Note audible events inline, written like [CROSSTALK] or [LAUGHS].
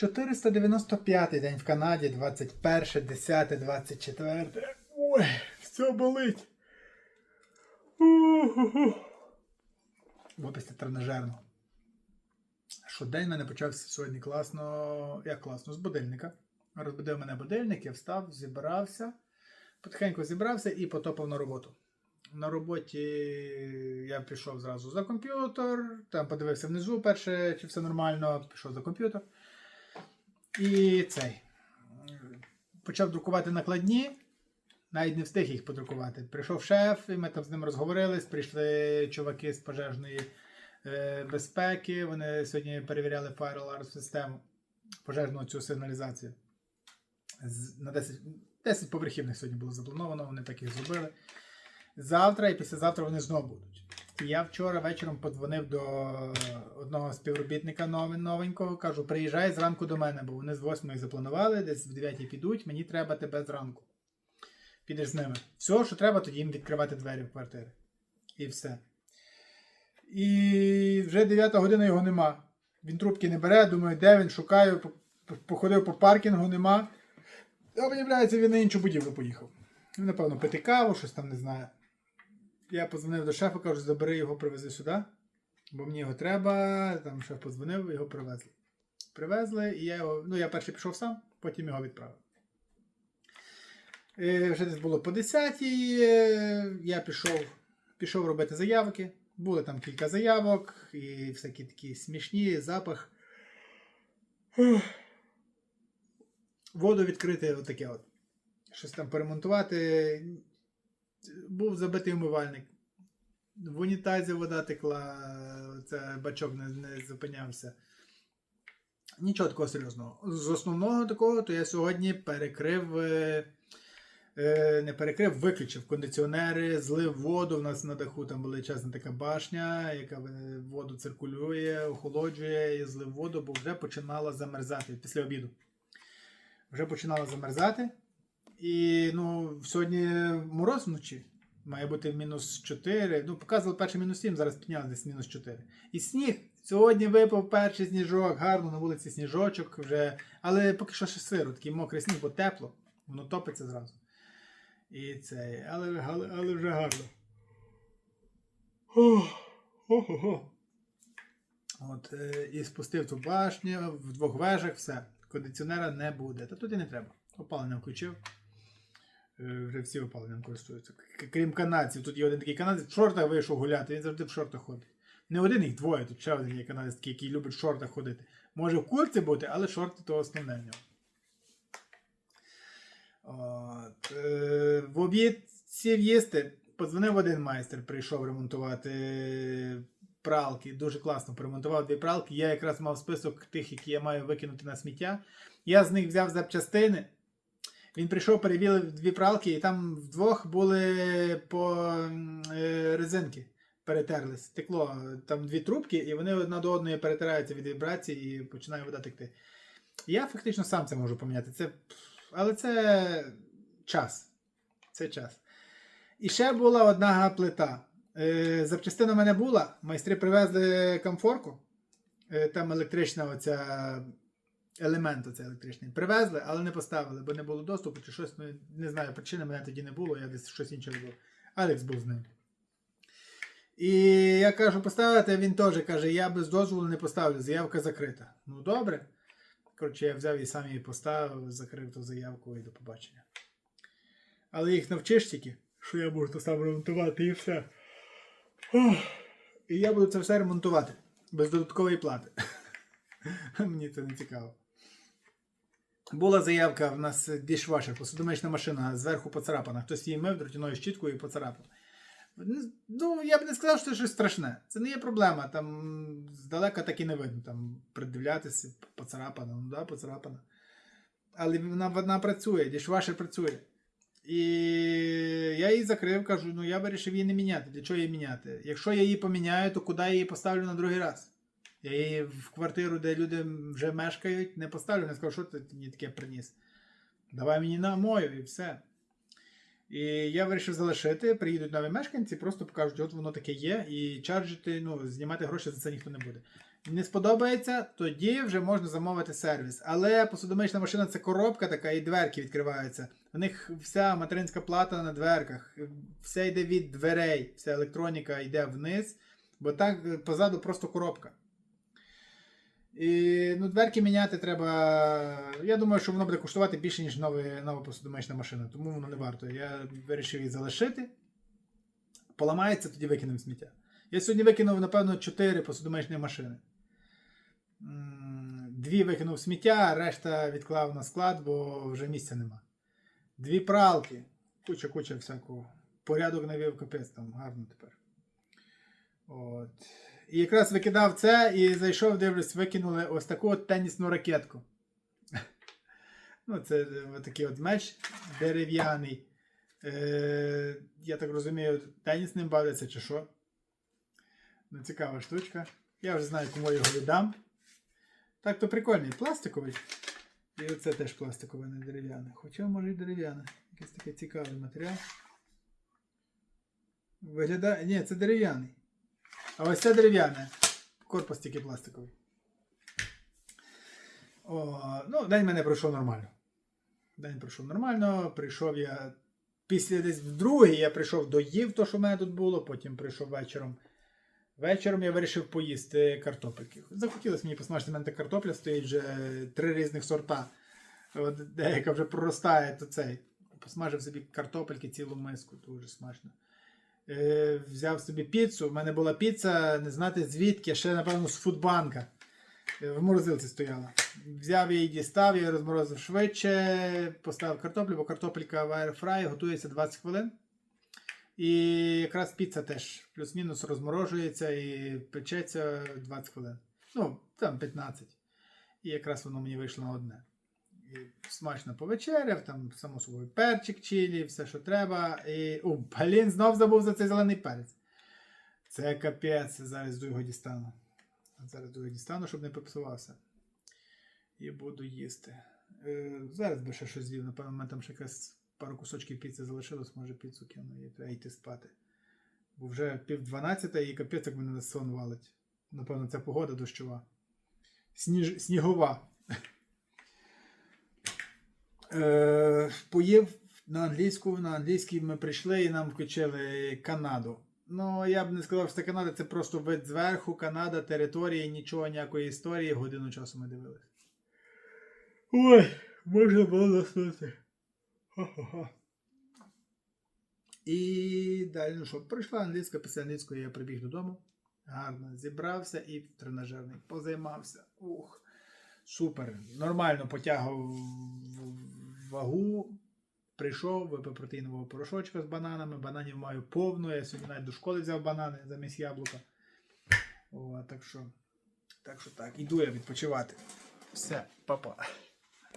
495 день в Канаді, 21, 10, 24. Ой, все болить. Бо після тренажерного. Що день мене почався сьогодні класно. Як класно? З будильника. Розбудив мене будильник, я встав, зібрався. Потихеньку зібрався і потопав на роботу. На роботі я пішов зразу за комп'ютер, там подивився внизу перше, чи все нормально, пішов за комп'ютер. І цей. Почав друкувати накладні, навіть не встиг їх подрукувати. Прийшов шеф, і ми там з ним розговорились. Прийшли чуваки з пожежної е, безпеки. Вони сьогодні перевіряли Fire Alarm систему, пожежну цю сигналізацію. З- На 10, 10 поверхівних сьогодні було заплановано, вони так їх зробили. Завтра і післязавтра вони знову будуть. Я вчора вечором подзвонив до одного співробітника новенького, кажу, приїжджай зранку до мене, бо вони з 8 запланували, десь в 9 підуть, мені треба тебе зранку. Підеш з ними. Все, що треба, тоді їм відкривати двері в квартири. І все. І вже 9 година його нема. Він трубки не бере, думаю, де він, шукаю, по- по- походив по паркінгу, нема. А виявляється, він на іншу будівлю поїхав. Він, напевно, пити каву, щось там не знаю. Я подзвонив до шефа, кажу, забери його, привези сюди, бо мені його треба. Там шеф подзвонив, його привезли. Привезли, і я його. Ну, я перший пішов сам, потім його відправив. Е, Вже десь було по 10 я пішов, пішов робити заявки. Були там кілька заявок і всякі такі смішні, запах. Воду відкрити, отаке от. Щось там поремонтувати. Був забитий умивальник. В унітазі вода текла, це бачок не, не зупинявся. Нічого такого серйозного. З основного такого, то я сьогодні перекрив. е, е, Не перекрив, виключив кондиціонери, злив воду. У нас на даху там величезна така башня, яка е, воду циркулює, охолоджує і злив воду, бо вже починала замерзати після обіду. Вже починала замерзати. І ну, сьогодні мороз вночі. Має бути мінус 4. Ну, показували перше мінус 7, зараз підняли десь мінус 4. І сніг. Сьогодні випав перший сніжок, гарно на вулиці сніжочок вже. Але поки що ще сиро, такий мокрий сніг, бо тепло, воно топиться зразу. І це, але, але, але вже гарно. Ох-ох-ох. От, е, і спустив ту башню в двох вежах, все. Кондиціонера не буде. Та тут і не треба. Опалення включив. Е, Вже всі опаленням користуються. Крім канадців, тут є один такий канадець, в шортах вийшов гуляти, він завжди в шортах ходить. Не один, їх двоє, тут ще один є канадець, такий, який любить в шортах ходити. Може в курці бути, але шорти то основне в нього. От, е, в обід сів. Подзвонив один майстер, прийшов ремонтувати пралки. Дуже класно поремонтував дві пралки. Я якраз мав список тих, які я маю викинути на сміття. Я з них взяв запчастини. Він прийшов, перевірив дві пралки, і там вдвох були по е, резинки. Перетерлись. Текло там дві трубки, і вони одна до одної перетираються від вібрації і починає вода текти. Я фактично сам це можу поміняти. Це, але це час. Це час. І ще була одна плита. Е, запчастина в мене була. Майстри привезли комфорку. Е, там електрична оця елемент оцей електричний. Привезли, але не поставили, бо не було доступу чи щось. Ну, не знаю, причини мене тоді не було, я десь щось інше робив. Алекс був з ним. І я кажу, поставити, він теж каже, я без дозволу не поставлю, заявка закрита. Ну добре. Коротше, я взяв і сам її поставив, закрив ту заявку і до побачення. Але їх навчиш тільки, що я можу сам ремонтувати і все. Ох. І я буду це все ремонтувати без додаткової плати. [LAUGHS] Мені це не цікаво. Була заявка, в нас дішвашер, посудомична машина, зверху поцарапана. Хтось її мив дротяною щіткою і поцарапав. Ну, я б не сказав, що це щось страшне. Це не є проблема. Там здалека так і не видно. Там придивлятися, поцарапана, ну да, поцарапана. Але вона, вона працює, дішвашер працює. І я її закрив, кажу, ну я вирішив її не міняти. Для чого її міняти? Якщо я її поміняю, то куди я її поставлю на другий раз? Я її в квартиру, де люди вже мешкають, не поставлю, не скажу, що ти мені таке приніс. Давай мені на мою і все. І я вирішив залишити, приїдуть нові мешканці, просто покажуть, от воно таке є, і чаржити, ну, знімати гроші за це ніхто не буде. Не сподобається, тоді вже можна замовити сервіс. Але посудомична машина це коробка така і дверки відкриваються. У них вся материнська плата на дверках, все йде від дверей, вся електроніка йде вниз, бо так позаду просто коробка. І ну, дверки міняти треба. Я думаю, що воно буде коштувати більше, ніж нове, нова посудомична машина, тому воно не варто. Я вирішив її залишити. Поламається, тоді викинемо сміття. Я сьогодні викинув, напевно, 4 посудомичні машини. Дві викинув сміття, решта відклав на склад, бо вже місця нема. Дві пралки. Куча-куча всякого. Порядок навів капець там, гарно тепер. От. І якраз викидав це і зайшов, дивлюсь, викинули ось таку от тенісну ракетку. [LAUGHS] Ну, це е, такий от меч дерев'яний. Е, я так розумію, тенісним бавляться чи що. Ну, цікава штучка. Я вже знаю, кому його віддам. Так, то прикольний, пластиковий. І оце теж пластикове, не дерев'яне. Хоча, може, і дерев'яне. Якийсь такий цікавий матеріал. Виглядає. Ні, це дерев'яний. А ось це дерев'яне. Корпус тільки пластиковий. О, ну, день мене пройшов нормально. День пройшов нормально. Прийшов я після десь в я прийшов доїв то, що в мене тут було, потім прийшов вечором. Вечором я вирішив поїсти картопельки. Захотілося мені посмажити, в мене картопля стоїть вже три різних сорта. Деяка вже проростає, то цей. Посмажив собі картопельки цілу миску, дуже смачно. Е, взяв собі піцу. У мене була піца, не знати звідки, ще, напевно, з фудбанка. Е, В морозилці стояла. Взяв її, дістав, я розморозив швидше, поставив картоплю, бо картопелька в аерфраї готується 20 хвилин. І якраз піца теж плюс-мінус розморожується і печеться 20 хвилин. Ну, там 15. І якраз воно мені вийшло на одне. І смачно повечеряв, там, само собою, перчик чилі, все, що треба. І. О, блін, знов забув за цей зелений перець. Це капець, зараз його дістану. Зараз його дістану, щоб не попсувався. І буду їсти. Е, зараз би ще щось з'їв, напевно, мене там ще якась пару кусочків піци залишилось, може піцу кину і треба йти спати. Бо вже пів дванадцята і капець, як мене на сон валить. Напевно, це погода дощова. Сніж... Снігова. Е, поїв на англійську. На англійській ми прийшли і нам включили Канаду. Ну, я б не сказав, що Канада, це просто вид зверху, Канада, територія, нічого, ніякої історії. Годину часу ми дивились. Ой, можна було заснути. І далі, ну що, прийшла англійська, після англійської я прибіг додому. Гарно зібрався і тренажерний позаймався. Ух, супер. Нормально потягав вагу. Прийшов, випив протеїнового порошочка з бананами. Бананів маю повну. Я сьогодні навіть до школи взяв банани замість яблука. О, так що, так що так. Іду я відпочивати. Все, папа.